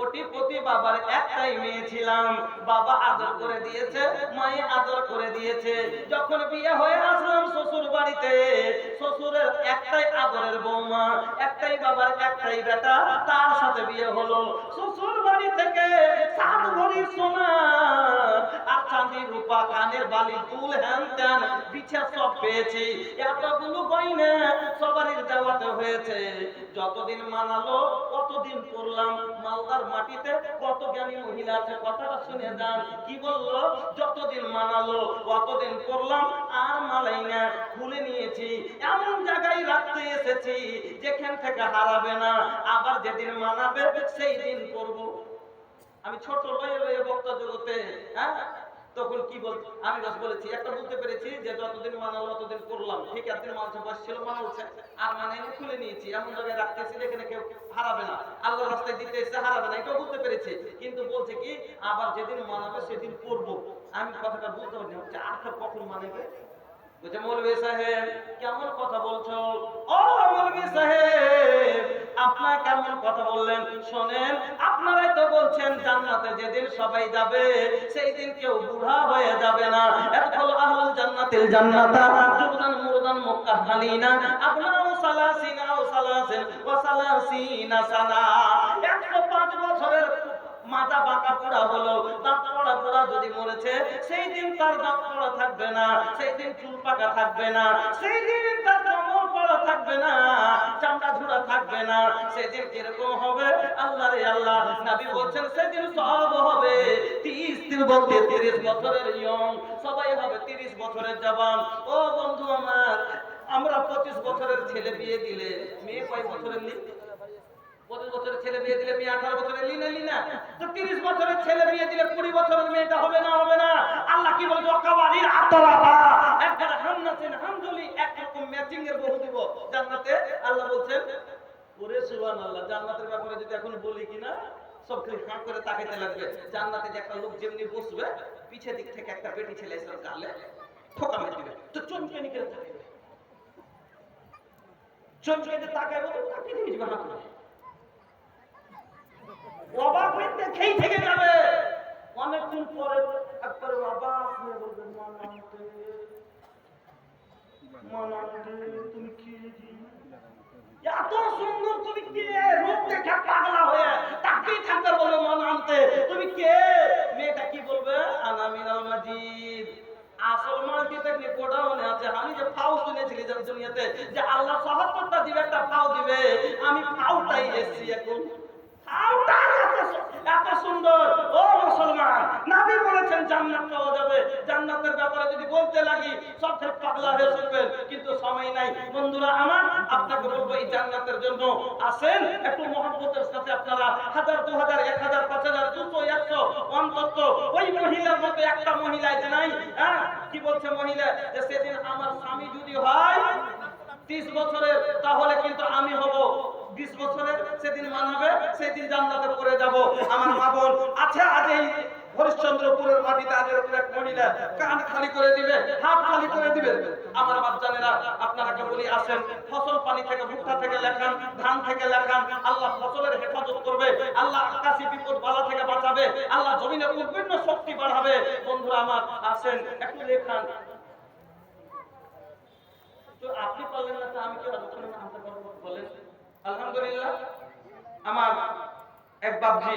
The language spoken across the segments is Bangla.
কোটিপতি বাবার একটাই মেয়ে ছিলাম। বাবা আদর করে দিয়েছে, মায়ে আদর করে দিয়েছে। যখন বিয়ে হয়ে আসলাম শ্বশুর বাড়িতে, শ্বশুরের একটাই আদরের বৌমা, একটাই বাবার একটাই বেটা, তার সাথে বিয়ে হলো। শ্বশুর বাড়ি থেকে সাত ভরি সোনা আর চাঁদি রূপা কানের বালি ফুল হ্যান ত্যান বিছা সব পেয়েছি। এতগুলো গয়না সবারই দেওয়াতে হয়েছে। যতদিন মানালো কতদিন করলাম মালদার মাটিতে কত জ্ঞানী মহিলা আছে, কথাটা শুনে যান। কি বলল? যতদিন মানালো কতদিন করলাম আর মালাই না, খুলে নিয়েছি। এমন জায়গায় রাখতে এসেছি, যেখান থেকে হারাবে না, আবার যেদিন মানাবে সেই দিন করব আমি ছোট লয়ে লয়ে বক্তা জগতে হ্যাঁ? তখন কি বল আমি বাস বলেছি, একটা বলতে পেরেছি যে যতদিন মানালো ততদিন করলাম, ঠিক একদিন মানুষ বয়স ছিল মানালছে আর মানে খুলে নিয়েছি, এমন জায়গায় রাখতেছি যেখানে কেউ হারাবে না। আল্লাহ রাস্তায় দিতে এসে হারাবে না, এটাও বলতে পেরেছি। কিন্তু বলছে কি, আবার যেদিন মানাবে সেদিন করব। আমি কথাটা বলতে পারিনি হচ্ছে আখের কখন মানাবে বলছে, মৌলভী সাহেব, কেমন কথা বলছো? ও মৌলভী সাহেব আপনার কেমন কথা বললেন? শোনেন, আপনারাই তো বলছেন, জান্নাতে যেদিন সবাই যাবে সেই দিন কেউ বুড়া হয়ে যাবে না। এদখুল আহলুল জান্নাতিল জান্নাতা জুবদান মুরদান মুকাহহালিনা আবনাউ সালাসিনা ও সালাসিন ওয়া সালাসিনা সানা। 105 বছরের মাথা বাঁকা পোড়া হলো, দাঁত পড়া পোড়া যদি মরেছে সেই দিন তার দাঁত পড়া থাকবে না সেই দিন চুল পাকা থাকবে না সেই দিন থাকবে না, চামড়া ঝুড়া থাকবে না। সেদিন কীরকম হবে? আল্লাহ রে আল্লাহ, নবী বলছেন, সেদিন সব হবে। তিরিশ তিন বছর তিরিশ বছরের ইয়ং সবাই হবে তিরিশ বছরের জবান। ও বন্ধু আমার, আমরা পঁচিশ বছরের ছেলে বিয়ে দিলে, মেয়ে কয় বছরের নি পঁচিশ বছরের ছেলে বিয়ে দিলে মেয়ে আঠারো বছরের লিনা লিনা তো তিরিশ বছরের ছেলে বিয়ে দিলে কুড়ি বছরের মেয়েটা হবে না হবে না? আল্লাহ কি বলছে? অকাবারির আত্মরাবা হামনাছেন হামদুলি একরকম ম্যাচিং এর বহু দিব জান্নাতে আল্লাহ বলছেন ওরে সুবহান আল্লাহ জান্নাতের ব্যাপারে যদি এখন বলি কিনা সব খালি হাঁ করে তাকাইতে লাগবে জান্নাতে যে একটা লোক যেমনি বসবে পিছে দিক থেকে একটা বেটি ছেলে এসে গালে ঠোকা মেরে দিবে তো চমকে নিকে তাকাইবে চমকে তাকাইবে তো তাকিয়ে দিয়ে যাবে হাঁ অবাক হয়ে দেখেই থেকে যাবে অনেকদিন পরে একবার অবাক হয়ে বলবে মানান্তে তুমি কি এত সুন্দর, তুমি কে? রূপ দেখে পাগলা হয়ে থাকতে বলবে মানান্তে তুমি কে? মেয়েটা কি বলবে? আনা মিনাল মাজিদ। আসল মালটি দেখলে গোডাউনে আছে, আমি যে ফাউ শুনেছিলি যে আল্লাহ সহাত্তরটা দিবে, একটা ফাউ দিবে। আমি ফাউটাই এসেছি এখন ফাউটা এত সু- এত সুন্দর ও মুসলমান নবী বলেছেন জান্নাত পাওয়া যাবে জান্নাতের ব্যাপারে যদি বলতে লাগি সব থেকে পাগলা হয়ে শুনবেন কিন্তু সময় নাই। বন্ধুরা আমার, আপনাকে বলব এই জান্নাতের জন্য আসেন, একটু মহব্বতের সাথে আপনারা হাজার, দু হাজার, এক হাজার, পাঁচ হাজার, দুশো, একশো, অন্তত, ওই মহিলার মতো একটা মহিলা যে নাই? হ্যাঁ? কি বলছে মহিলা? যে সেদিন আমার স্বামী যদি হয়, ত্রিশ বছরের, তাহলে কিন্তু আমি হব। বিশ বছরের, সেদিন মানাবে, সেদিন জান্নাতে পড়ে যাব। আমার মা বোন আছে আজ এই হরিশ্চন্দ্রপুরের মাটিতে আজ এরকম এক মহিলা কান খালি করে দিবে হাত খালি করে দিবে। আমার বাচ্চানেরা আপনারাকে বলি আসেন, ফসল পানি থেকে, ভুট্টা থেকে লেখান, ধান থেকে লেখান, আল্লাহ ফসলের হেফাজত করবে, আল্লাহ আকাশি বিপদ বালা থেকে বাঁচাবে, আল্লাহ জমিনে উদ্ভিন্ন শক্তি বাড়াবে। বন্ধুরা আমার, আসেন, একটু লেখান তো আপনি পারলেন না আমি কি আলোচনা আলহামদুলিল্লাহ, আমার এক বাপজি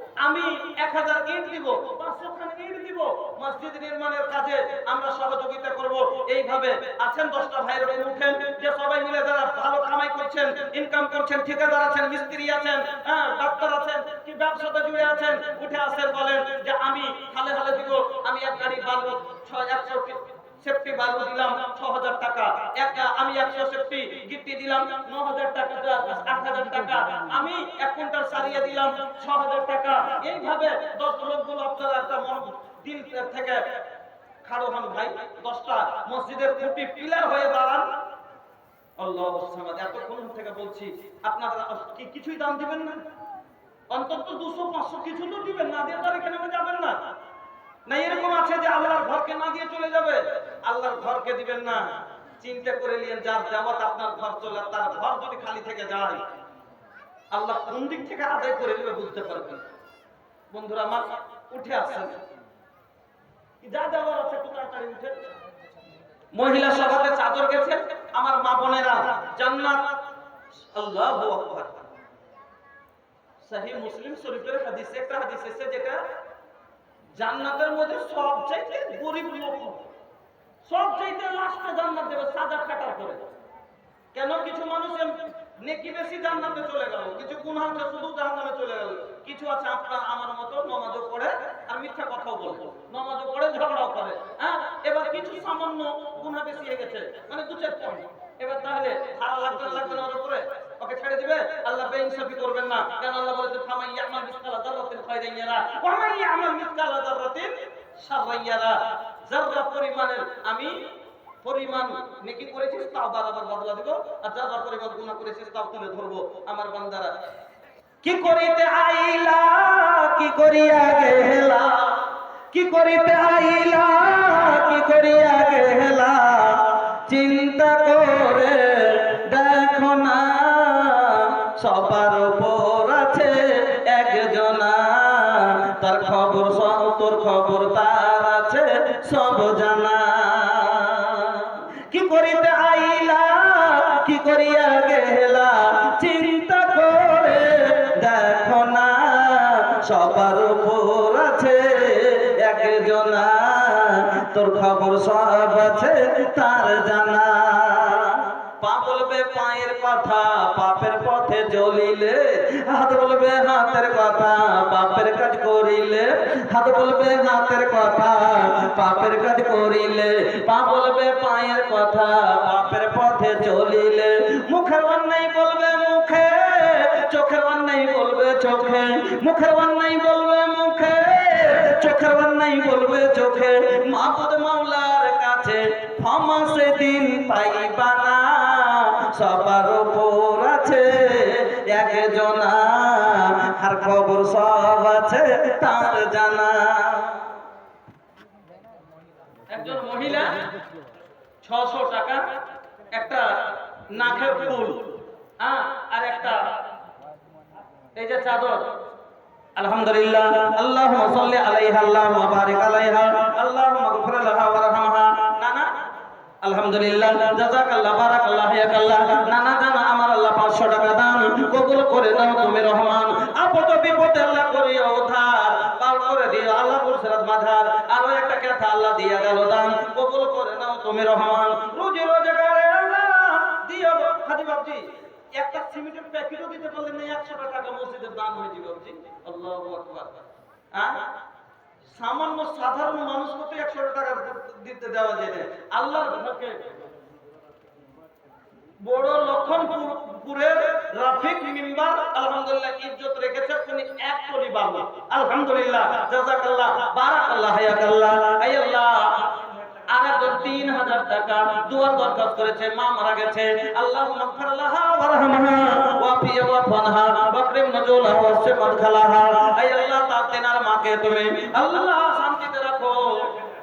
আমি এক হাজার ইট দিব ইট দিব, মসজিদ নির্মাণের কাজে আমরা সহযোগিতা করব। এইভাবে আছেন দশটা ভাইয়ের উপর উঠেন যে সবাই মিলে যারা ভালো কামাই করছেন ইনকাম করছেন, ঠিকাদার আছেন, মিস্ত্রি আছেন হ্যাঁ ডাক্তার আছেন, কি ব্যবসাতে জুড়ে আছেন, উঠে আসেন বলেন যে আমি হালে হালে দিব, আমি এক গাড়ি বালু ছয়, একশো সেফটি বালু দিলাম? ছ হাজার টাকা। এক আমি একশো সেফটি গিফটি দিলাম ন হাজার টাকা, আট হাজার টাকা। আমি এক কুইন্টাল সারিয়ে দিলাম ছ হাজার টাকা। এইভাবে দশ লোকগুলো আপনারা দিল থেকে খাড়ো হন ভাই। দশটা মসজিদের খুঁটি পিলার হয়ে দাঁড়ান। আল্লাহ এতক্ষণ থেকে বলছি, আপনারা কি কিছুই দাম দিবেন না? অন্তত দুশো, পাঁচশো কিছু তো দিবেন না। দিয়ে তার এখানে যাবেন না। না, এরকম আছে যে আল্লাহর ঘরকে না দিয়ে চলে যাবে। আল্লাহর ঘরকে দিবেন না। চিন্তা করে নিয়েন, যার দেওয়াত আপনার ঘর চলে, তার ঘর যদি খালি থেকে যায়, আল্লাহ কোন দিক থেকে আদায় করে নেবে বুঝতে পারবেন। বন্ধুরা, আমার উঠে আসছেন যা যাওয়ার আছে একটু তাড়াতাড়ি উঠে মহিলা সভাতে চাদর গেছে, আমার মা বোনেরা, জান্নাত। আল্লাহু আকবার। মুসলিম শরীফের হাদিসে একটা হাদিস যেটা জান্নাতের মধ্যে সবচাইতে গরিব লোক। সবচাইতে লাস্টে জান্নাত দেবে সাদা কাটার করে কেন? কিছু মানুষ এম- নেকি বেশি জান্নাতে চলে গেল, কিছু গুনাহ আছে, শুধু জাহান্নামে চলে গেল। কিছু আছে আপনার আমার মতো নমাজও পড়ে আর মিথ্যা কথাও বলব নমাজও পড়ে, ঝগড়াও করে হ্যাঁ? এবার কিছু সামান্য গুনাহ বেশি হয়ে গেছে মানে দু চার পয়েন্ট। এবার তাহলে খারাপ লাগবে না লাগবে না ওর উপরে ওকে ছেড়ে দিবে? আল্লাহ বেইনসাফি করবেন না। কেন? আল্লাহ বলেছে ফামাই ইয়ামাল মিসকালা যাররাতিন খায়রান ইয়ারা। ওয়া মান ইয়ামাল মিসকালা যাররাতিন শাররান যাররা পরিমাণের আমি পরিমাণ নেকি করেছিস, তাও বারবার বদলা দিব। আর যারা পরিমাণ গুনাহ করেছিস, তাও তুলে ধরবো আমার বান্দারা। কি করিতে আইলা, কি করিয়া গেলা? কি করিতে আইলা, কি করিয়া গেলা? চিন্তা করে দেখো না, সবার উপর সবার উপর আছে একজনা। তোর খবর সব আছে, তার জানা। পা পায়ের কথা, পাপের পথে চলিলে। হাত বলবে হাতের কথা, পাপের কাজ করিলে। হাত বলবে হাতের কথা, পাপের কাজ করিলে। পা বলবে পায়ের কথা, পাপের পথে চলিলে। চোখে মুখের অন্যায় বলবে মুখে, চোখের অন্যায় বলবে চোখে। মাবুদ মাওলার কাছে ক্ষমা সেদিন পাইবা না, সবার উপর আছে একজনা আর খবর সব আছে তার জানা। একজন মহিলা, ছশো টাকা, একটা নাকের ফুল হ্যাঁ আর একটা এই যে চাদর, আলহামদুলিল্লাহ, আল্লাহুম্মা সাল্লি আলাইহা, আল্লাহুম্মা বারিক আলাইহা, আল্লাহুম্মা গফির লাহা ওয়ারহামহা নানা, আলহামদুলিল্লাহ, জাযাকাল্লাহ, বারাকাল্লাহ, হিয়াকাল্লাহ। নানা জানা, আমার আল্লাহ 500 টাকা দান কবুল করে নাও তুমি রহমান। আপদ বিপদে আল্লাহ করিও আল্লাহ পুরসরাত আরও একটা কথা আল্লাহ দিয়া গেল দান কবুল করে নাও তুমি রহমান। রুজি রোজগারে একটা সিমেন্টের প্যাকেটও দিতে পারলেন না টাকা মসজিদের হয়ে যাবে আল্লাহু হ্যাঁ? সামান্য সাধারণ মানুষকে তো একশো টাকা দিতে দেওয়া যায়? না আল্লাহর বড় লক্ষণপুরের রাফিক মিম্বার, আলহামদুলিল্লাহ, ইজ্জত রেখেছে, উনি এক কোটি আলহামদুলিল্লাহ বারাকাল্লাহ, হায়াকাল্লাহ আরেকজন তিন হাজার টাকা দুয়ার দরখাস্ত করেছে, মা মারা গেছে। আল্লাহ মাগফিরালাহা ওয়ারহামহা ওয়াফি ওয়াফনহা ওয়াকরিম নজুলাহা ওয়াসি মাদখালাহা আয় আল্লাহ, তার তেনার মাকে তুমি আল্লাহ শান্তিতে রাখো।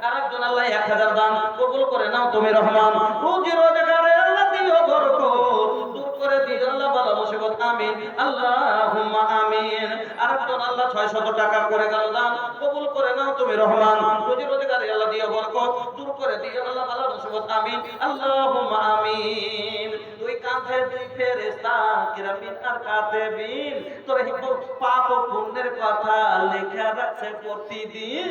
আরেকজন আল্লাহ এক হাজার দান কবুল করে নাও তুমি, রহমান। রুজি রোজগারে আল্লাহ দিও বরকত। দূর করে দিও আল্লাহ বালা মুসিবত, আমিন। আল্লাহুম্মা আমিন। আরেকজন আল্লাহ 600 টাকা করে গেল দান কবুল করে নাও তুমি, রহমান। রুজি রোজগারে আল্লাহ দিও বরকত। আমিন, আল্লাহুম্মা আমিন। দুই কাঁধে দুই ফেরেশতা কিরামিন আর কাতেবিন তোর পাপ ও পুণ্যের কথা লেখা রাখছে প্রতিদিন।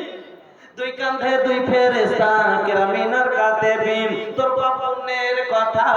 দুই কাঁধে, দুই ফেরেশতা কিরামিনার কাতেবিন তোর পাপ পুণ্যের কথা